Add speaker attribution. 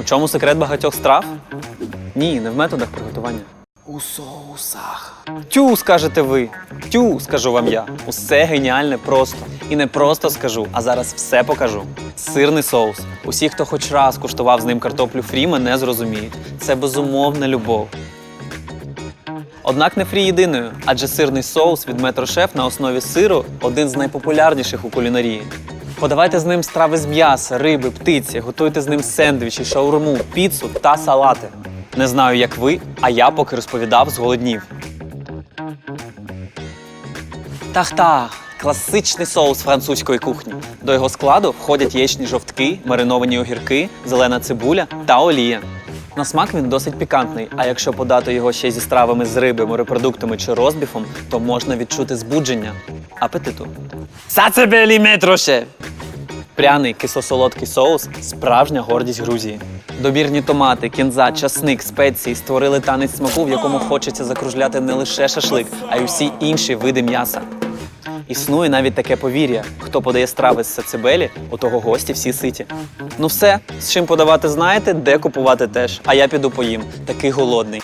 Speaker 1: У чому секрет багатьох страв? Ні, не в методах приготування. У соусах. Тю, скажете ви. Тю, скажу вам я. Усе геніальне просто. І не просто скажу, а зараз все покажу. Сирний соус. Усі, хто хоч раз куштував з ним картоплю фрі, мене зрозуміють. Це безумовна любов. Однак не фрі єдиною, адже сирний соус від метрошеф на основі сиру один з найпопулярніших у кулінарії. Подавайте з ним страви з м'яса, риби, птиці, готуйте з ним сендвічі, шаурму, піцу та салати. Не знаю, як ви, а я поки розповідав, зголоднів. Тах-тах! Класичний соус французької кухні. До його складу входять яєчні жовтки, мариновані огірки, зелена цибуля та олія. На смак він досить пікантний, а якщо подати його ще зі стравами з риби, морепродуктами чи розбіфом, то можна відчути збудження апетиту. Сацебелі метроше! Пряний кисло-солодкий соус справжня гордість Грузії. Добірні томати, кінза, часник, спеції створили танець смаку, в якому хочеться закружляти не лише шашлик, а й усі інші види м'яса. Існує навіть таке повір'я: хто подає страви з сацибелі, у того гості всі ситі. Ну все, з чим подавати, знаєте, де купувати теж. А я піду поїм. Такий голодний.